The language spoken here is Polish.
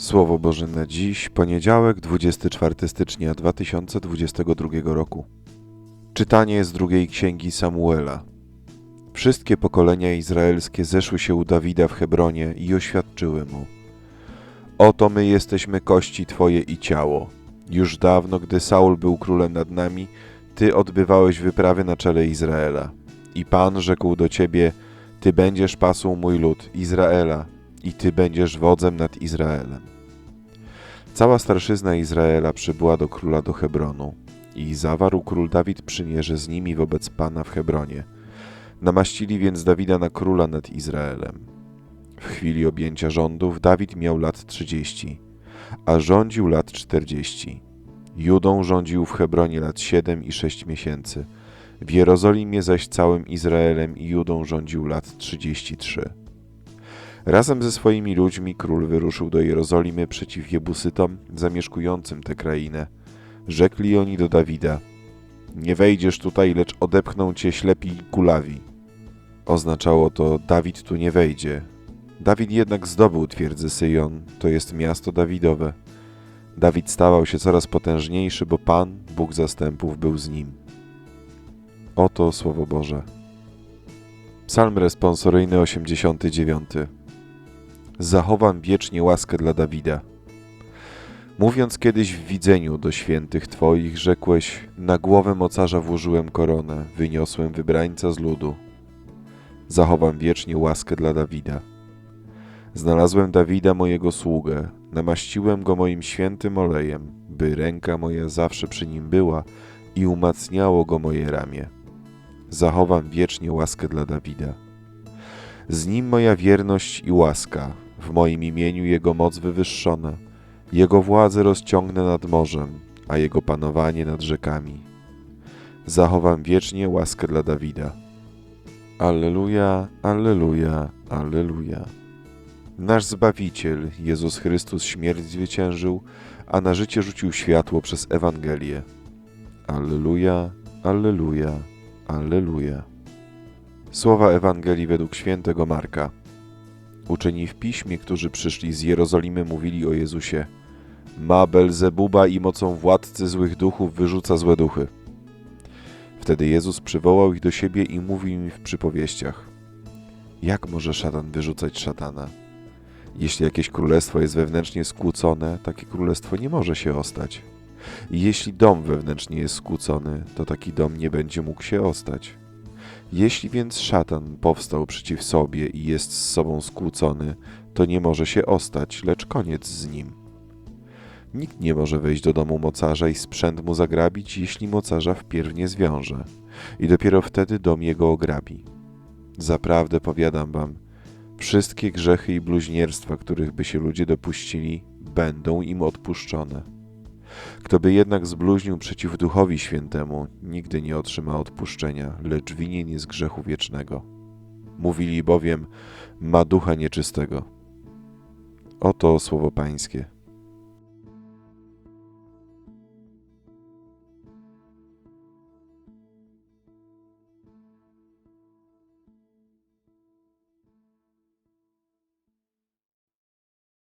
Słowo Boże na dziś, poniedziałek, 24 stycznia 2022 roku. Czytanie z drugiej księgi Samuela. Wszystkie pokolenia izraelskie zeszły się u Dawida w Hebronie i oświadczyły mu: Oto my jesteśmy kości Twoje i ciało. Już dawno, gdy Saul był królem nad nami, Ty odbywałeś wyprawy na czele Izraela. I Pan rzekł do Ciebie: Ty będziesz pasł mój lud, Izraela, i Ty będziesz wodzem nad Izraelem. Cała starszyzna Izraela przybyła do króla do Hebronu i zawarł król Dawid przymierze z nimi wobec Pana w Hebronie. Namaścili więc Dawida na króla nad Izraelem. W chwili objęcia rządów Dawid miał lat trzydzieści, a rządził lat czterdzieści. Judą rządził w Hebronie lat siedem i sześć miesięcy. W Jerozolimie zaś całym Izraelem i Judą rządził lat trzydzieści trzy. Razem ze swoimi ludźmi król wyruszył do Jerozolimy przeciw Jebusytom zamieszkującym tę krainę. Rzekli oni do Dawida: Nie wejdziesz tutaj, lecz odepchną cię ślepi i kulawi. Oznaczało to: Dawid tu nie wejdzie. Dawid jednak zdobył twierdzę Syjon, to jest miasto Dawidowe. Dawid stawał się coraz potężniejszy, bo Pan, Bóg zastępów, był z nim. Oto słowo Boże. Psalm responsoryjny 89. Zachowam wiecznie łaskę dla Dawida. Mówiąc kiedyś w widzeniu do świętych Twoich, rzekłeś: Na głowę mocarza włożyłem koronę, wyniosłem wybrańca z ludu. Zachowam wiecznie łaskę dla Dawida. Znalazłem Dawida, mojego sługę, namaściłem go moim świętym olejem, by ręka moja zawsze przy nim była i umacniało go moje ramię. Zachowam wiecznie łaskę dla Dawida. Z nim moja wierność i łaska, w moim imieniu jego moc wywyższona. Jego władzę rozciągnę nad morzem, a jego panowanie nad rzekami. Zachowam wiecznie łaskę dla Dawida. Alleluja, alleluja, alleluja. Nasz Zbawiciel, Jezus Chrystus, śmierć zwyciężył, a na życie rzucił światło przez Ewangelię. Alleluja, alleluja, alleluja. Słowa Ewangelii według świętego Marka. Uczeni w piśmie, którzy przyszli z Jerozolimy, mówili o Jezusie: Ma Belzebuba i mocą władcy złych duchów wyrzuca złe duchy. Wtedy Jezus przywołał ich do siebie i mówił im w przypowieściach: Jak może szatan wyrzucać szatana? Jeśli jakieś królestwo jest wewnętrznie skłócone, takie królestwo nie może się ostać. Jeśli dom wewnętrznie jest skłócony, to taki dom nie będzie mógł się ostać. Jeśli więc szatan powstał przeciw sobie i jest z sobą skłócony, to nie może się ostać, lecz koniec z nim. Nikt nie może wejść do domu mocarza i sprzęt mu zagrabić, jeśli mocarza wpierw nie zwiąże, i dopiero wtedy dom jego ograbi. Zaprawdę powiadam wam, wszystkie grzechy i bluźnierstwa, których by się ludzie dopuścili, będą im odpuszczone. Kto by jednak zbluźnił przeciw Duchowi Świętemu, nigdy nie otrzyma odpuszczenia, lecz winien jest grzechu wiecznego. Mówili bowiem, ma ducha nieczystego. Oto słowo Pańskie.